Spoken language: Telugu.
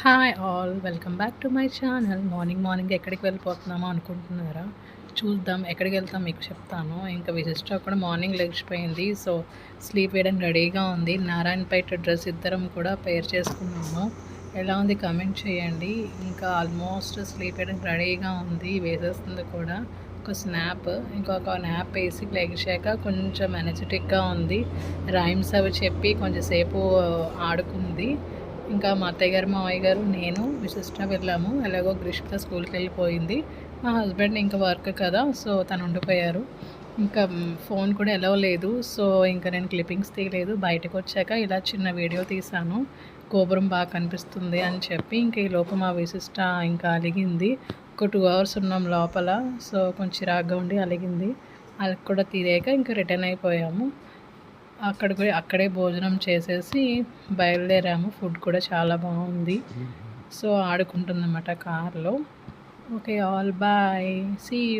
Hi all welcome back to my channel morning morning ఎక్కడికి వెళ్ళిపోతున్నామో అనుకుంటున్నారా? చూద్దాం ఎక్కడికి వెళ్తాం మీకు చెప్తాను. ఇంకా విశిష్ట కూడా మార్నింగ్ లేచిపోయింది. సో స్లీప్ వేయడానికి రెడీగా ఉంది. నారాయణపేట డ్రెస్ ఇద్దరం కూడా పేర్ చేసుకున్నాము. ఎలా ఉంది కమెంట్ చేయండి. ఇంకా ఆల్మోస్ట్ స్లీప్ వేయడానికి రెడీగా ఉంది. వేసేస్తుంది కూడా. ఒక స్నాప్ ఇంకొక నాప్ వేసి లెగిసాక కొంచెం ఎనర్జెటిక్గా ఉంది. రైమ్స్ అవి చెప్పి కొంచెంసేపు ఆడుకుంది. ఇంకా మా అత్తయ్య గారు మావయ్య గారు నేను విశిష్ట వెళ్ళాము. ఎలాగో గ్రీష్మిత స్కూల్కి వెళ్ళిపోయింది. మా హస్బెండ్ ఇంకా వర్క్ కదా సో తను ఉండిపోయారు. ఇంకా ఫోన్ కూడా ఎలా లేదు. సో ఇంకా నేను క్లిప్పింగ్స్ తీయలేదు. బయటకు వచ్చాక ఇలా చిన్న వీడియో తీశాను. గోపురం బాగా కనిపిస్తుంది అని చెప్పి ఇంకా ఈ లోపు మా విశిష్ట ఇంకా అలిగింది. ఒక టూ అవర్స్ ఉన్నాం లోపల. సో కొంచెం చిరాగ్గా ఉండి అలిగింది. అది కూడా తీరాక ఇంకా రిటర్న్ అయిపోయాము. అక్కడ అక్కడే భోజనం చేసేసి బయలుదేరాము. ఫుడ్ కూడా చాలా బాగుంది. సో ఆడుకుంటుందన్నమాట కార్లో. Okay all bye. See you